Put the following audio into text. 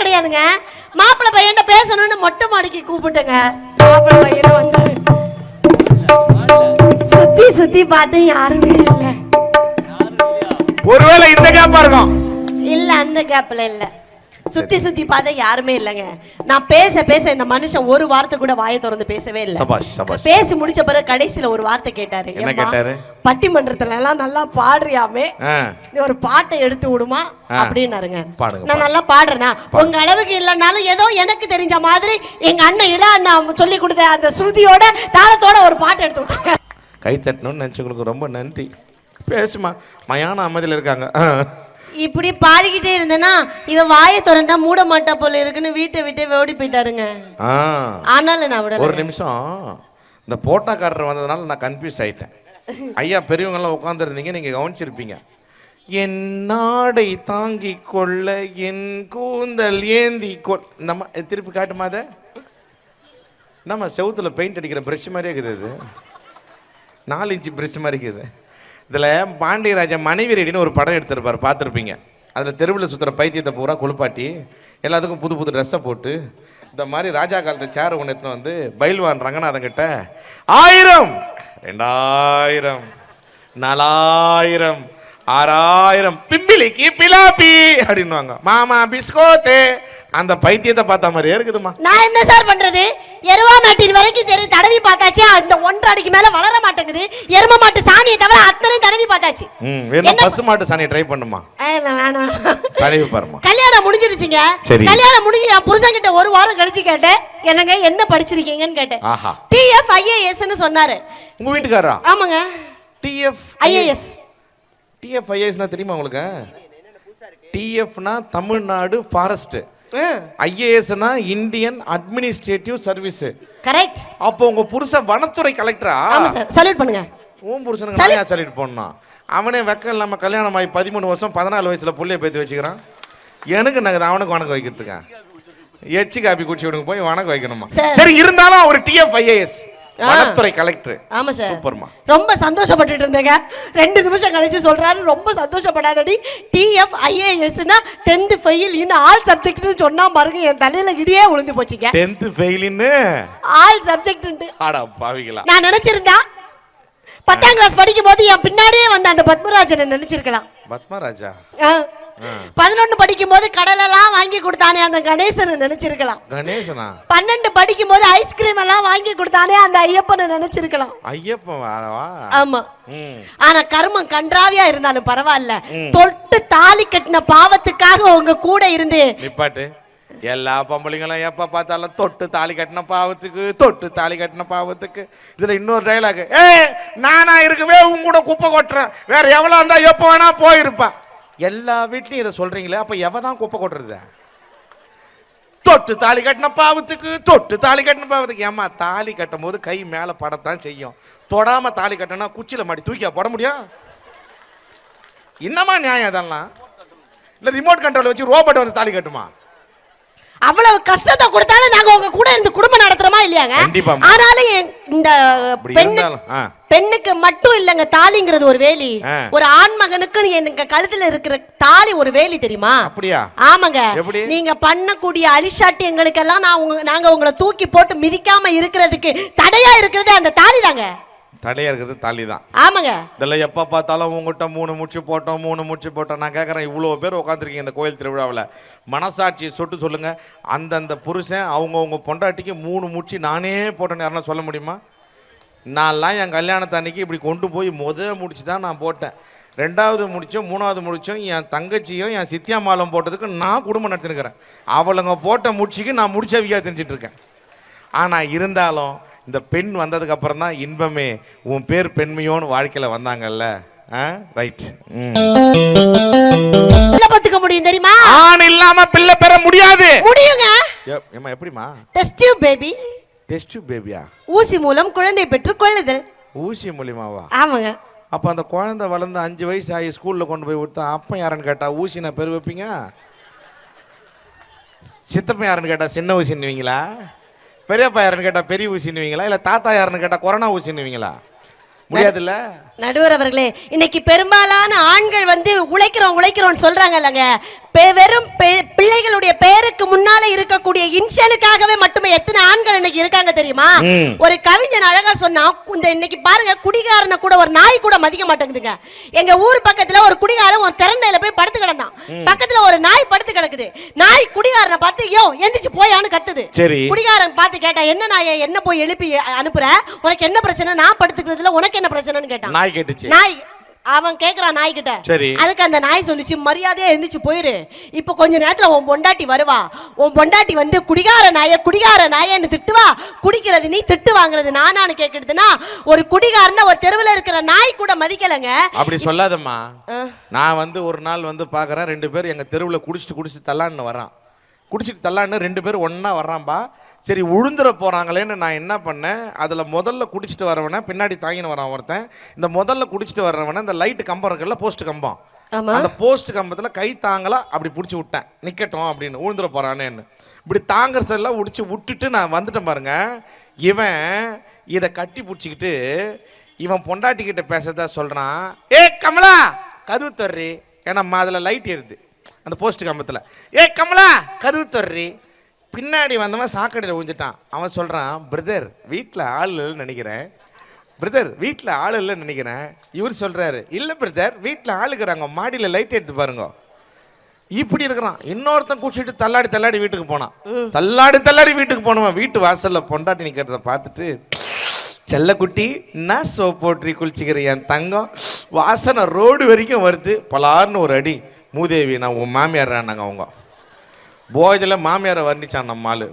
கிடையாதுங்க. மாப்பிள்ளை பையன்ட்ட பேசணும்னு மொட்டை மாடிக்கு கூப்பிட்டுங்க. மாப்பிள்ளை பையனும் வந்தாரு. சுத்தி சுத்தி பார்த்து யாருமே இல்லை. ஒருவேளை இந்த கேப்பா இருக்கும் இல்ல அந்த கேப்ல இல்ல. சுத்தி சுத்தி பார்த்தா யாருமே இல்லைங்க. நான் பேச பேச இந்த மனுஷன் ஒரு வார்த்தை கூட வாயை திறந்து பேசவே இல்லை. சபாஷ் சபாஷ். பேசி முடிச்ச பிறகு கடைசியில ஒரு வார்த்தை கேட்டாரு. என்ன "ஏம்மா, கேட்டாரு? பட்டிமன்றத்துல எல்லாம் நல்லா பாடுறியாமே. நீ ஒரு பாட்டை எடுத்து விடுமா. அப்படின்னாருங்க. நான். நல்லா பாடுறேனா? உங்க அளவுக்கு இல்லைனாலும் ஏதோ எனக்கு தெரிஞ்ச மாதிரி எங்க அண்ணன் இள அண்ணா சொல்லி கொடுத்த அந்த ஸ்ருதியோட தாளத்தோட ஒரு பாட்டு எடுத்து விட்டாங்க. கை தட்டணும்னு நினச்சவங்களுக்கு ரொம்ப நன்றி. பேசுமா மயான அமைதியில் இருக்காங்க. இப்படி பாடிக்கிட்டே இருந்தேன்னா இவன் வாயை திறந்தா மூட மாட்டா போல இருக்குன்னு வீட்டை விட்டு ஓடி போயிட்டாருங்க. ஆனாலும் நான் விடல ஒரு நிமிஷம். இந்த போட்டாக்காரர் வந்ததுனால நான் கன்ஃபியூஸ் ஆயிட்டேன். ஐயா பெரியவங்கெல்லாம் உட்காந்துருந்தீங்க நீங்கள் கவனிச்சிருப்பீங்க. என் நாடை தாங்கி கொள்ள என் கூந்தல் ஏந்தி கொள் நம்ம திருப்பி காட்டுமா அதை நம்ம செவுத்துல பெயிண்ட் அடிக்கிற ப்ரஷ் மாதிரியே இருக்குது இது. நாலு இன்ச்சு ப்ரஷ் மாதிரி இருக்குது. இதில் பாண்டியராஜன் மனைவி ரெடின்னு ஒரு படம் எடுத்திருப்பார் பார்த்துருப்பீங்க. அதில் தெருவில் சுற்றுற பைத்தியத்தை பூரா குளிப்பாட்டி எல்லாத்துக்கும் புது புது ட்ரெஸ்ஸை போட்டு இந்த மாதிரி ராஜா காலத்து சேர் ஒன்று எடுத்துன்னு வந்து பயில்வான் ரங்கநாதங்கிட்ட ஆயிரம்! ரெண்டாயிரம்! நாலாயிரம்! ஆறாயிரம் பிம்பிலிக்கு பிலாப்பி அப்படின்னுவாங்க. மாமா பிஸ்கோத்து. அந்த பைத்தியத்தை பார்த்த மாதிரியே இருக்குதுமா நான் என்ன சார் பண்றது? எருவா மாட்டின் வரைக்கும் தெரி தடவி பார்த்தாச்சு. அந்த ஒன்றரை அடிக்கு மேல வளர மாட்டேங்குது. எரும மாட்டு சாணியை தவிர அத்தனை தடவி பார்த்தாச்சு. என்ன பசு மாட்டு சாணியை ட்ரை பண்ணுமா? வேணாம். தடவி பாருமா கல்யாணம் முடிஞ்சிருச்சுங்க. சரி. கல்யாணம் முடிஞ்சு என் புருஷன் கிட்ட ஒரு வாரம் கழிச்சு கேட்டேன். என்னங்க என்ன படிச்சிருக்கீங்கன்னு கேட்டேன். ஆஹா. டிஎஃப் ஐஏஎஸ்ன்னு சொன்னாரு. உங்க வீட்டுக்காரா ஆமாங்க. டிஎஃப் ஐஏஎஸ் டிஎஃப் ஐஏஎஸ்னா தெரியுமா உங்களுக்கு? டிஎஃப்னா தமிழ்நாடு ஃபாரஸ்ட் ஐஏஎஸ்னா இந்தியன் அட்மினிஸ்ட்ரேட்டிவ் சர்வீஸ் கரெக்ட் அப்போ உங்க புருஷன் வனத்துறை கலெக்டரா சல்யூட் பண்ணுங்க. உன் புருஷனுக்கு. நிறையா சொல்லிட்டு போடணும் அவனே வெக்கம் இல்லாம கல்யாணம் ஆகி பதிமூணு வருஷம் பதினாலு வயசுல புள்ளைய பேத்து வச்சுக்கிறான். எனக்கு நகது அவனுக்கு வணக்கம் வைக்கிறதுக்கா? எச்சி காப்பி குடிச்சு விடுங்க போய் வணக்கம் வைக்கணுமா? சரி. இருந்தாலும் அவர் T F I A S. வனத்துறை கலெக்டர் ஆமா சார் சூப்பர்மா. ரொம்ப சந்தோஷப்பட்டுட்டு இருந்தேங்க. ரெண்டு நிமிஷம் கழிச்சு சொல்றாரு ரொம்ப சந்தோஷப்படாதடி. டிஎஃப் ஐஏஎஸ்னா டென்த் ஃபெயில் இன்னும் ஆல் சப்ஜெக்ட்னு சொன்னா பாருங்க என் தலையில இடியே விழுந்து போச்சுங்க. டென்த் ஃபெயிலின்னு ஆல் சப்ஜெக்ட் ஆடா பாவிகளா. நான் நினைச்சிருந்தா பத்தாம் கிளாஸ் படிக்கும் போது என் பின்னாடியே வந்த அந்த பத்மராஜனை நினைச்சிருக்கலாம். பத்மராஜா? பதினொன்னு படிக்கும் போது கடலெல்லாம் வாங்கி கொடுத்தானே அந்த கணேசனை நினைச்சிருக்கலாம். கணேசனா? பன்னெண்டு படிக்கும் போது ஐஸ்கிரீம் எல்லாம் வாங்கி கொடுத்தானே அந்த ஐயப்பனை நினைச்சிருக்கலாம். ஐயப்பன் ஆமா. ஆனா கர்மம் கன்றாவியா இருந்தாலும் பரவாயில்ல. தொட்டு தாலி கட்டின பாவத்துக்காக உங்க கூட இருந்து நிப்பாட்டு. எல்லா பொம்பளைங்களும் எப்ப பார்த்தாலும் தொட்டு தாலி கட்டின பாவத்துக்கு தொட்டு தாலி கட்டின பாவத்துக்கு. இதுல இன்னொரு டைலாக் ஏ நானா இருக்கவே உன் கூட குப்பை கொட்டுறேன். வேற எவ்வளவு இருந்தா எப்ப வேணா போயிருப்பா. எல்லா வீட்லையும் இதை சொல்றீங்களே அப்ப எவ தான் குப்பை கொட்டுறது? தொட்டு தாலி கட்டின பாவத்துக்கு தொட்டு தாலி கட்டின பாவத்துக்கு. ஏமா தாலி கட்டும் போது கை மேலே படத்தான் செய்யும். தொடாம தாலி கட்டினா குச்சியில் மாடி தூக்கியா போட முடியும்? என்னம்மா நியாயம் இதெல்லாம்? இல்லை ரிமோட் கண்ட்ரோல் வச்சு ரோபோட் வந்து தாலி கட்டுமா? அவ்வளவு கஷ்டத்தை கொடுத்தாலும் நாங்க உங்க கூட இருந்து குடும்பம் நடத்துறோமா இல்லையாங்க. ஆனாலும் இந்த பெண்ணு பெண்ணுக்கு மட்டும் இல்லைங்க தாலிங்கிறது ஒரு வேலி. ஒரு ஆண் மகனுக்கு எங்க கழுத்துல இருக்கிற தாலி ஒரு வேலி தெரியுமா? அப்படியா? ஆமாங்க? நீங்க பண்ணக்கூடிய அலிஷாட்டியங்களுக்கெல்லாம் நான் உங்க நாங்க உங்களை தூக்கி போட்டு மிதிக்காம இருக்கிறதுக்கு தடையா இருக்கிறது அந்த தாலி தாங்க தடையா இருக்கிறது தாலி தான் ஆமாங்க. இதெல்லாம் எப்போ பார்த்தாலும் உங்ககிட்ட மூணு முச்சு போட்டோம் மூணு முச்சு போட்டோம். நான் கேட்குறேன் இவ்வளோ பேர் உட்காந்துருக்கீங்க இந்த கோயில் திருவிழாவில். மனசாட்சி சொட்டு சொல்லுங்க. அந்தந்த புருஷன் அவங்கவுங்க பொண்டாட்டிக்கு மூணு முச்சு நானே போட்டேன்னு யாருன்னா சொல்ல முடியுமா? நான்லாம் என் கல்யாணத்து அன்னைக்கு இப்படி கொண்டு போய் முத முடிச்சு தான் நான் போட்டேன். ரெண்டாவது முடிச்சோம் மூணாவது முடிச்சோம் என் தங்கச்சியும் என் சித்தியா மாலம் போட்டதுக்கு நான் குடும்பம் நடத்தினுக்கிறேன். அவளுங்க போட்ட முடிச்சுக்கு நான் முடிச்சவியா தெரிஞ்சிட்டு இருக்கேன். ஆனால் இருந்தாலும் இந்த பெண் வந்ததுக்கு அப்புறம் தான் இன்பமே. உன் பேர் பெண்மையோன்னு வாழ்க்கையில் வந்தாங்கல்ல. ரைட் பத்துக்க முடியும் தெரியுமா? ஆண் இல்லாம பிள்ளை பெற முடியாது. முடியுங்க. ஏமா எப்படிமா டெஸ்ட் பேபி டெஸ்ட் பேபியா ஊசி மூலம் குழந்தை பெற்றுக் கொள்ளுதல். ஊசி மூலியமாவா? ஆமாங்க. அப்போ அந்த குழந்தை வளர்ந்து அஞ்சு வயசு ஆகி ஸ்கூலில் கொண்டு போய் விட்டா அப்பன் யாருன்னு கேட்டா ஊசி நான் பெரு வைப்பீங்க? சித்தப்பன் யாருன்னு கேட்டா சின்ன ஊசின்னுவீங்களா? பெரியப்பா யாருன்னு கேட்டா பெரிய ஊசின்னுவீங்களா? இல்லை தாத்தா யாருன்னு கேட்டா கொரோனா ஊசின்னுவீங்களா? முடியாதுல்ல? நடுவர் அவர்களே இன்னைக்கு பெரும்பாலான ஆண்கள் வந்து உழைக்கிறோம் உழைக்கிறோம்னு சொல்றாங்க இல்லைங்க. வெறும் பிள்ளைகளுடைய பெயருக்கு முன்னால இருக்கக்கூடிய இன்ஷியலுக்காகவே மட்டுமே எத்தனை ஆண்கள் இன்னைக்கு இருக்காங்க தெரியுமா. ஒரு கவிஞன் அழகா சொன்னா இந்த இன்னைக்கு பாருங்க குடிகாரனை கூட ஒரு நாய் கூட மதிக்க மாட்டேங்குதுங்க. எங்க ஊர் பக்கத்துல ஒரு குடிகாரன் ஒரு திறந்தையில போய் படுத்து கிடந்தான். பக்கத்துல ஒரு நாய் படுத்து கிடக்குது. நாய் குடிகாரனை பார்த்து யோ எந்திரிச்சு போயான்னு கத்துது. சரி. குடிகாரன் பார்த்து கேட்டா என்ன நாயை என்ன போய் எழுப்பி அனுப்புற? உனக்கு என்ன பிரச்சனை? நான் படுத்துக்கிறதுல உனக்கு என்ன பிரச்சனைன்னு கேட்டான். நாய் கேட்டுச்சு. நாய் அவன் கேக்குறான் நாய் கிட்ட சரி. அதுக்கு அந்த நாய் சொல்லிச்சு மரியாதையா எந்திரிச்சு போயிரு. இப்போ கொஞ்ச நேரத்துல உன் பொண்டாட்டி வருவா. உன் பொண்டாட்டி வந்து குடிகார நாய குடிகார நாயன்னு திட்டுவா. குடிக்கிறது நீ திட்டு வாங்குறது நானான்னு கேக்குறதுன்னா ஒரு குடிகாரன ஒரு தெருவுல இருக்கிற நாய் கூட மதிக்கலங்க. அப்படி சொல்லாதம்மா. நான் வந்து ஒரு நாள் வந்து பார்க்குறேன் ரெண்டு பேர் எங்கள் தெருவில் குடிச்சிட்டு குடிச்சிட்டு தள்ளான்னு வரான். குடிச்சிட்டு தள்ளான்னு ரெண்டு பேரும் ஒன்றா வர்றான்பா. சரி உழுந்துற போகிறாங்களேன்னு நான் என்ன பண்ணேன்? அதில் முதல்ல குடிச்சிட்டு வரவனை பின்னாடி தாங்கின்னு வரான் ஒருத்தன். இந்த முதல்ல குடிச்சிட்டு வர்றவனை இந்த லைட்டு கம்பம் இருக்குல்ல போஸ்ட் கம்பம். அந்த போஸ்ட் கம்பத்தில் கை தாங்கலா அப்படி பிடிச்சி விட்டேன். நிக்கட்டும் அப்படின்னு உழுந்துற போறானேன்னு. இப்படி தாங்கற செல்லாம் உடிச்சு விட்டுட்டு நான் வந்துட்டேன் பாருங்க. இவன் இதை கட்டி பிடிச்சிக்கிட்டு இவன் பொண்டாட்டி கிட்ட பேசுறதா சொல்றான். ஏ கமலா! கதவு தர்றி. ஏன்னா அதில் லைட் ஏறுது. அந்த போஸ்ட் கம்பத்தில். ஏ கமலா! கதவு தர்றி. பின்னாடி வந்தவன் சாக்கடையில் விழுந்துட்டான் அவன் சொல்றான் பிரதர் வீட்டில் ஆள் இல்லைன்னு நினைக்கிறேன். பிரதர் வீட்டில் ஆள் இல்லைன்னு நினைக்கிறேன். இவர் சொல்றாரு இல்லை பிரதர் வீட்டில் ஆளுக்குறாங்க மாடியில் லைட் எடுத்து பாருங்க. இப்படி இருக்கிறான். இன்னொருத்தன் குடிச்சிட்டு தள்ளாடி தள்ளாடி வீட்டுக்கு போனான். தள்ளாடி தள்ளாடி வீட்டுக்கு போனவன் வீட்டு வாசல்ல பொண்டாட்டி நிக்கிறத பார்த்துட்டு செல்லக்குட்டி என்ன சோப் போட்டு குளிச்சுக்கிற என் தங்கம்? வாசனை ரோடு வரைக்கும் வருது. பலார்னு ஒரு அடி. மூதேவி நான் உன் மாமியார் அவங்க. போயதில் மாமியாரை வர்ணிச்சான் நம்ம ஆளு.